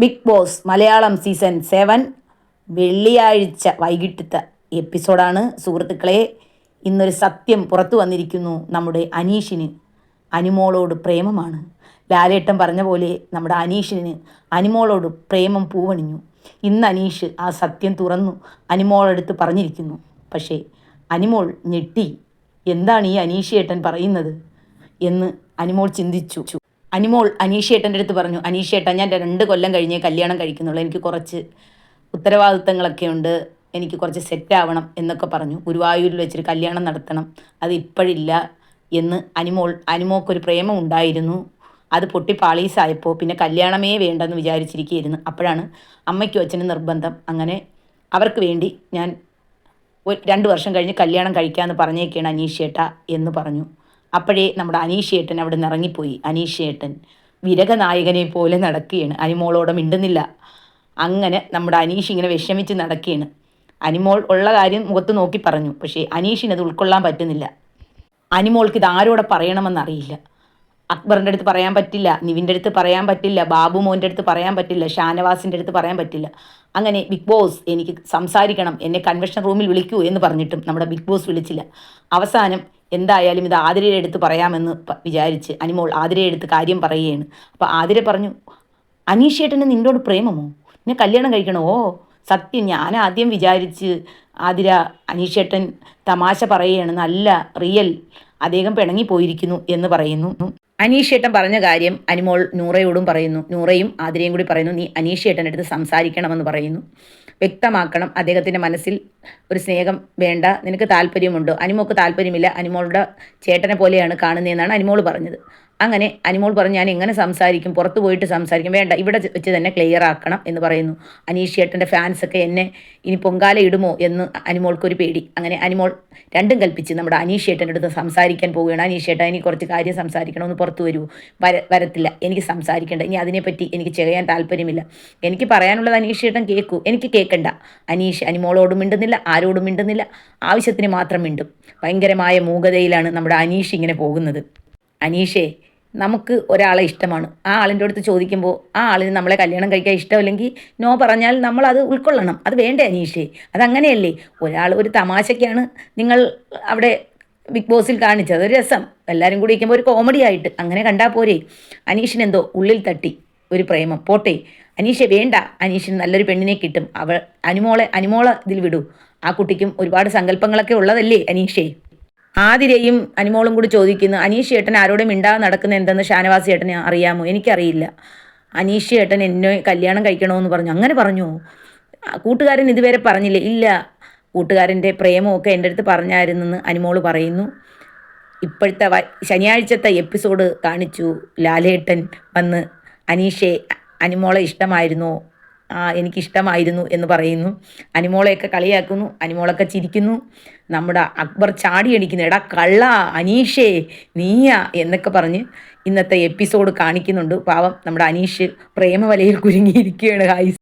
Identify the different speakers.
Speaker 1: Big Boss Malayalam season seven വെള്ളിയാഴ്ച വൈകിട്ടത്തെ എപ്പിസോഡാണ്. സുഹൃത്തുക്കളെ ഇന്നൊരു സത്യം പുറത്തു വന്നിരിക്കുന്നു. നമ്മുടെ അനീഷിന് അനുമോളോട് പ്രേമമാണ്. ലാലേട്ടൻ പറഞ്ഞ പോലെ നമ്മുടെ അനീഷിന് അനുമോളോട് പ്രേമം പൂവണിഞ്ഞു. ഇന്ന് അനീഷ് ആ സത്യം തുറന്നു അനുമോളടുത്ത് പറഞ്ഞിരിക്കുന്നു. പക്ഷേ അനിമോൾ ഞെട്ടി. എന്താണ് ഈ അനീഷേട്ടൻ പറയുന്നത്? എന്ന് അനിമോൾ ചിന്തിച്ചു. അനിമോൾ അനീഷേട്ടന്റെ അടുത്ത് പറഞ്ഞു അനീഷേട്ടൻ ഞാൻ രണ്ട് കൊല്ലം കഴിഞ്ഞേ കല്യാണം കഴിക്കുന്നുള്ളൂ. എനിക്ക് കുറച്ച് ഉത്തരവാദിത്തങ്ങളൊക്കെ ഉണ്ട്. എനിക്ക് കുറച്ച് സെറ്റ് ആവണം എന്നൊക്കെ പറഞ്ഞു. ഗുരുവായൂരിൽ വെച്ചൊരു കല്യാണം നടത്തണം. അത് ഇപ്പോഴില്ല എന്ന് അനിമോൾ അനിമോക്കൊരു പ്രേമം ഉണ്ടായിരുന്നു. അത് പൊട്ടി പാളീസായപ്പോൾ പിന്നെ കല്യാണമേ വേണ്ടെന്ന് വിചാരിച്ചിരിക്കുകയായിരുന്നു അപ്പോഴാണ് അമ്മയ്ക്കും അച്ഛനും നിർബന്ധം. അങ്ങനെ അവർക്ക് വേണ്ടി ഞാൻ രണ്ട് വർഷം കഴിഞ്ഞ് കല്യാണം കഴിക്കാമെന്ന് പറഞ്ഞേക്കാണ് അനീഷേട്ട എന്ന് പറഞ്ഞു. അപ്പോഴേ നമ്മുടെ അനീഷേട്ടൻ അവിടെ നിന്ന് ഇറങ്ങിപ്പോയി. അനീഷേട്ടൻ വിരകനായകനെ പോലെ നടക്കുകയാണ്. അനിമോളോടെ മിണ്ടുന്നില്ല. അങ്ങനെ നമ്മുടെ അനീഷ് ഇങ്ങനെ വിഷമിച്ച് നടക്കുകയാണ്. അനിമോൾ ഉള്ള കാര്യം മുഖത്ത് നോക്കി പറഞ്ഞു. പക്ഷേ അനീഷിന് അത് ഉൾക്കൊള്ളാൻ പറ്റുന്നില്ല. അനിമോൾക്ക് ഇത് ആരോടെ പറയണമെന്നറിയില്ല അക്ബറിന്റെ അടുത്ത് പറയാൻ പറ്റില്ല. നിവിന്റെ അടുത്ത് പറയാൻ പറ്റില്ല. ബാബു മോന്റെ അടുത്ത് പറയാൻ പറ്റില്ല. ഷാനവാസിന്റെ അടുത്ത് പറയാൻ പറ്റില്ല. അങ്ങനെ ബിഗ് ബോസ് എനിക്ക് സംസാരിക്കണം. എന്നെ കൺവെൻഷൻ റൂമിൽ വിളിക്കൂ എന്ന് പറഞ്ഞിട്ടും നമ്മുടെ ബിഗ് ബോസ് വിളിച്ചില്ല. അവസാനം എന്തായാലും ഇത് ആതിരയുടെ അടുത്ത് പറയാമെന്ന് വിചാരിച്ച് അനിമോൾ ആതിരയുടെ അടുത്ത് കാര്യം പറയുകയാണ്. അപ്പോൾ ആതിര പറഞ്ഞു അനീഷേട്ടന് നിന്നോട് പ്രേമമോ? എന്നെ കല്യാണം കഴിക്കണോ? ഓ സത്യം ഞാൻ ആദ്യം വിചാരിച്ച് ആതിര അനീഷേട്ടൻ തമാശ പറയുകയാണ്. നല്ല റിയൽ അദ്ദേഹം പിണങ്ങിപ്പോയിരിക്കുന്നു എന്ന് പറയുന്നു. അനീഷേട്ടൻ പറഞ്ഞ കാര്യം അനിമോൾ നൂറയോടും പറയുന്നു. നൂറയും ആതിരയും കൂടി പറയുന്നു നീ അനീഷേട്ടന്റെ അടുത്ത് സംസാരിക്കണമെന്ന് പറയുന്നു. വ്യക്തമാക്കണം അദ്ദേഹത്തിന്റെ മനസ്സിൽ ഒരു സ്നേഹം വേണ്ട നിനക്ക് താല്പര്യമുണ്ടോ? അനിമോൾക്ക് താല്പര്യമില്ല. അനിമോളുടെ ചേട്ടനെ പോലെയാണ് കാണുന്നതെന്നാണ് അനിമോൾ പറഞ്ഞത്. അങ്ങനെ അനിമോൾ പറഞ്ഞു ഞാൻ എങ്ങനെ സംസാരിക്കും പുറത്ത് പോയിട്ട് സംസാരിക്കും. വേണ്ട ഇവിടെ വെച്ച് തന്നെ ക്ലിയർ ആക്കണം എന്ന് പറയുന്നു. അനീഷ് ഏട്ടന്റെ ഫാൻസൊക്കെ എന്നെ ഇനി പൊങ്കാല ഇടുമോ എന്ന് അനിമോൾക്കൊരു പേടി. അങ്ങനെ അനിമോൾ രണ്ടും കൽപ്പിച്ച് നമ്മുടെ അനീഷ് ഏട്ടന്റെ അടുത്ത് സംസാരിക്കാൻ പോവുകയാണ്. അനീഷ് ഏട്ടൻ ഇനി കുറച്ച് കാര്യം സംസാരിക്കണമെന്ന് പുറത്ത് വരുമോ വര വരത്തില്ല. എനിക്ക് സംസാരിക്കേണ്ട. ഇനി അതിനെപ്പറ്റി എനിക്ക് ചെയ്യാൻ താല്പര്യമില്ല. എനിക്ക് പറയാനുള്ളത് അനീഷ് ഏട്ടൻ കേൾക്കൂ എനിക്ക് കേൾക്കണ്ട അനീഷ് അനിമോളോടും മിണ്ടുന്നില്ല ആരോടും മിണ്ടുന്നില്ല. ആവശ്യത്തിന് മാത്രം മിണ്ടും. ഭയങ്കരമായ മൂകതയിലാണ് നമ്മുടെ അനീഷ് ഇങ്ങനെ പോകുന്നത്. അനീഷേ നമുക്ക് ഒരാളെ ഇഷ്ടമാണ്. ആ ആളിന്റെ അടുത്ത് ചോദിക്കുമ്പോൾ ആ ആളിന് നമ്മളെ കല്യാണം കഴിക്കാൻ ഇഷ്ടമല്ലെങ്കിൽ നോ പറഞ്ഞാൽ നമ്മൾ അത് ഉൾക്കൊള്ളണം. അത് വേണ്ടേ അനീഷേ? അതങ്ങനെയല്ലേ? ഒരാൾ ഒരു തമാശയ്ക്കാണ് നിങ്ങൾ അവിടെ ബിഗ് ബോസിൽ കാണിച്ചത്. ഒരു രസം. എല്ലാവരും കൂടി ഇരിക്കുമ്പോൾ ഒരു കോമഡി ആയിട്ട്. അങ്ങനെ കണ്ടാൽ പോരെ. അനീഷിനെന്തോ ഉള്ളിൽ തട്ടി ഒരു പ്രേമം. പോട്ടെ. അനീഷെ വേണ്ട. അനീഷിന് നല്ലൊരു പെണ്ണിനെ കിട്ടും. അവൾ അനുമോളെ അനുമോളെ ഇതിൽ വിടൂ. ആ കുട്ടിക്കും ഒരുപാട് സങ്കല്പങ്ങളൊക്കെ ഉള്ളതല്ലേ അനീഷേ? ആതിരയും അനിമോളും കൂടി ചോദിക്കുന്നു അനീഷ് ഏട്ടൻ ആരോടും മിണ്ടാതെ നടക്കുന്ന എന്തെന്ന് ഷാനവാസ് ഏട്ടനെ അറിയാമോ? എനിക്കറിയില്ല. അനീഷ് ഏട്ടൻ എന്നെ കല്യാണം കഴിക്കണമെന്ന് പറഞ്ഞു. അങ്ങനെ പറഞ്ഞു. കൂട്ടുകാരൻ ഇതുവരെ പറഞ്ഞില്ലേ? ഇല്ല. കൂട്ടുകാരന്റെ പ്രേമമൊക്കെ എന്റെ അടുത്ത് പറഞ്ഞായിരുന്നെന്ന് അനിമോൾ പറയുന്നു. ഇപ്പോഴത്തെ ശനിയാഴ്ചത്തെ എപ്പിസോഡ് കാണിച്ചു ലാലേട്ടൻ വന്ന് അനീഷെ അനിമോളെ ഇഷ്ടമായിരുന്നോ? എനിക്കിഷ്ടമായിരുന്നു എന്ന് പറയുന്നു. അനിമോളെയൊക്കെ കളിയാക്കുന്നു അനിമോളൊക്കെ ചിരിക്കുന്നു. നമ്മുടെ അക്ബർ ചാടി അടിക്കുന്നു എടാ കള്ള അനീഷേ നീയാ എന്നൊക്കെ പറഞ്ഞ് ഇന്നത്തെ എപ്പിസോഡ് കാണിക്കുന്നുണ്ട്. പാവം നമ്മുടെ അനീഷ് പ്രേമവലയിൽ കുരുങ്ങിയിരിക്കുകയാണ് ഹായ്